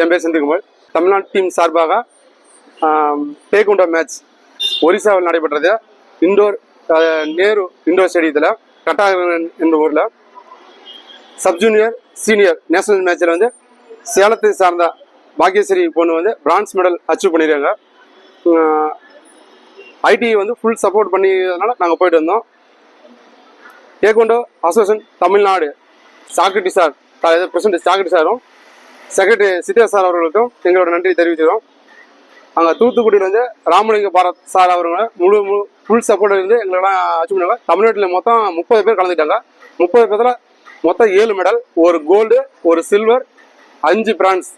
என் பேர் செந்தில்குமார் தமிழ்நாடு டீம் சார்பாக டேகுண்டோ மேட்ச் ஒரிசாவில் நடைபெற்றது. இண்டோர் நேரு இண்டோர் ஸ்டேடியத்தில் கட்டாக என்ற ஊரில் சப் ஜூனியர் சீனியர் நேஷனல் மேட்ச்சில் வந்து சேலத்தை சார்ந்த பாக்யஸ்ரீ பொண்ணு வந்து பிரான்ஸ் மெடல் அச்சீவ் பண்ணியிருக்காங்க ஐடி வந்து ஃபுல் சப்போர்ட் பண்ணியதுனால நாங்கள் போயிட்டு வந்தோம். Taekwondo association Tamil Nadu Socrates sir president Socrates சாரும் செக்ரட்டரி சித்தா சார் அவர்களுக்கும் எங்களோட நன்றி தெரிவிக்கிறோம் அங்கே தூத்துக்குடியில் வந்து ராமலிங்க பாரத் சார் அவர்களை முழு முழு ஃபுல் சப்போர்ட் இருந்து எங்களெல்லாம் அச்சீவ் பண்ணாங்க. தமிழ்நாட்டில் மொத்தம் முப்பது பேர் கலந்துட்டாங்க முப்பது பேர்த்தில் மொத்தம் ஏழு மெடல் ஒரு கோல்டு ஒரு சில்வர் அஞ்சு பிரான்ஸ்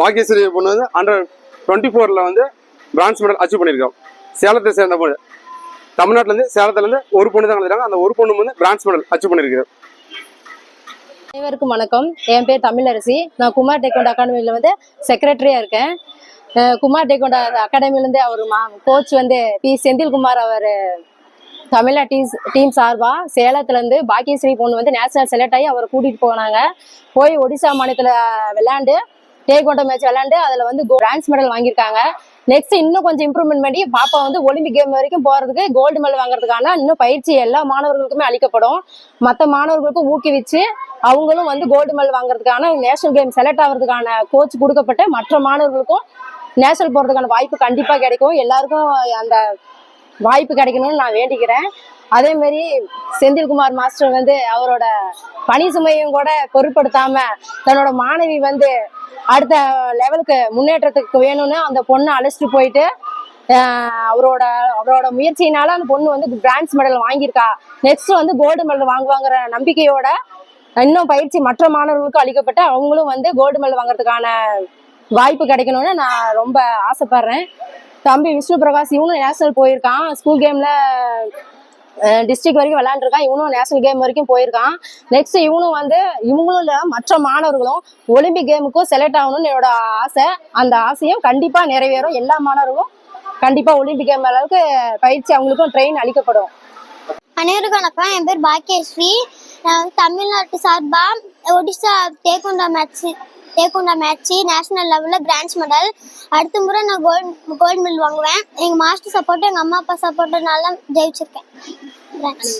பாக்கியஸ்ரீ பொண்ணு வந்து அண்டர் டுவெண்ட்டி ஃபோரில் வந்து பிரான்ஸ் மெடல் அச்சீவ் பண்ணியிருக்கோம். சேலத்தை சேர்ந்த பொண்ணு. தமிழ்நாட்டிலேருந்து சேலத்துலேருந்து ஒரு பொண்ணு தான் கலந்துட்டாங்க அந்த ஒரு பொண்ணு வந்து பிரான்ஸ் மெடல் அச்சீவ் பண்ணியிருக்கிறோம். அனைவருக்கும் வணக்கம். என் பேர் தமிழரசி. நான் குமார் டெக்கோண்ட் அகாடமியில் வந்து செக்ரட்டரியாக இருக்கேன். குமார் டெக்கோண்ட் அகாடமிலேருந்து அவர் மா கோச் வந்து பி. செந்தில்குமார் அவர் தமிழா டீம் டீம் சார்பாக சேலத்துலேருந்து பாக்கியஸ்ரீ பொண்ணு வந்து நேஷனல் செலக்ட் ஆகி அவரை கூட்டிகிட்டு போனாங்க. போய் ஒடிசா மாநிலத்தில் விளையாண்டு டேக்கோண்டா மேட்ச் விளையாண்டு அதில் வந்து பிரான்ஸ் மெடல் வாங்கியிருக்காங்க. நெக்ஸ்ட் இன்னும் கொஞ்சம் இம்ப்ரூவ்மெண்ட் பண்ணி பாப்பா வந்து ஒலிம்பிக் கேம் வரைக்கும் போகிறதுக்கு கோல்டு மெடல் வாங்குறதுக்கான இன்னும் பயிற்சி எல்லா மாணவர்களுக்குமே அளிக்கப்படும். மற்ற மாணவர்களுக்கும் ஊக்குவிச்சு அவங்களும் வந்து கோல்டு மெடல் வாங்குறதுக்கான நேஷனல் கேம் செலக்ட் ஆகிறதுக்கான கோச் கொடுக்கப்பட்டு மற்ற மாணவர்களுக்கும் நேஷனல் போகிறதுக்கான வாய்ப்பு கண்டிப்பாக கிடைக்கும். எல்லாருக்கும் அந்த வாய்ப்பு கிடைக்கணும்னு நான் வேண்டிக்கிறேன். அதே மாதிரி செந்தில்குமார் மாஸ்டர் வந்து அவரோட பணி சுமையும் கூட பொருட்படுத்தாம தன்னோட மாணவி வந்து அடுத்த லெவலுக்கு முன்னேற்றத்துக்கு வேணும்னு அந்த பொண்ணை அழைச்சிட்டு போயிட்டு அவரோட அவரோட முயற்சியினால அந்த பொண்ணு வந்து பிரான்ஸ் மெடல் வாங்கியிருக்கா. நெக்ஸ்ட் வந்து கோல்டு மெடல் வாங்குவாங்கிற நம்பிக்கையோட இன்னும் பயிற்சி மற்ற மாணவர்களுக்கும் அளிக்கப்பட்டு அவங்களும் வந்து கோல்டு மெடல் வாங்குறதுக்கான வாய்ப்பு கிடைக்கணும்னு நான் ரொம்ப ஆசைப்படுறேன். தம்பி விஷ்ணு பிரகாஷ் இவனும் நேஷனல் போயிருக்கான். ஸ்கூல் கேம்ல டிஸ்ட்ரிக்ட் வரைக்கும் விளையாண்டுருக்கான். இவனும் நேஷனல் கேம் வரைக்கும் போயிருக்கான். நெக்ஸ்ட் இவனும் வந்து இவங்களும் இல்ல மற்ற மாணவர்களும் ஒலிம்பிக் கேமுக்கும் செலக்ட் ஆகணும்னு என்னோட ஆசை. அந்த ஆசையும் கண்டிப்பா நிறைவேறும். எல்லா மாணவர்களும் கண்டிப்பா ஒலிம்பிக் கேம் அளவுக்கு பயிற்சி அவங்களுக்கும் ட்ரெயின் அளிக்கப்படும். அனைவருக்கும் வணக்கம். என் பேர் பாக்கியஸ்ரீ. நான் வந்து தமிழ்நாட்டு சார்பா ஒடிசா தேக்குண்டா மேட்ச் தேக்குண்டா மேட்ச் நேஷனல் லெவலில் கிராண்ட்ஸ் மெடல். அடுத்த முறை நான் கோல்டு கோல்டு மெடல் வாங்குவேன். எங்கள் மாஸ்டர் சப்போர்ட்டு எங்கள் அம்மா அப்பா சப்போர்ட்டுனால ஜெயிச்சிருக்கேன். கிராண்ட்ஸ்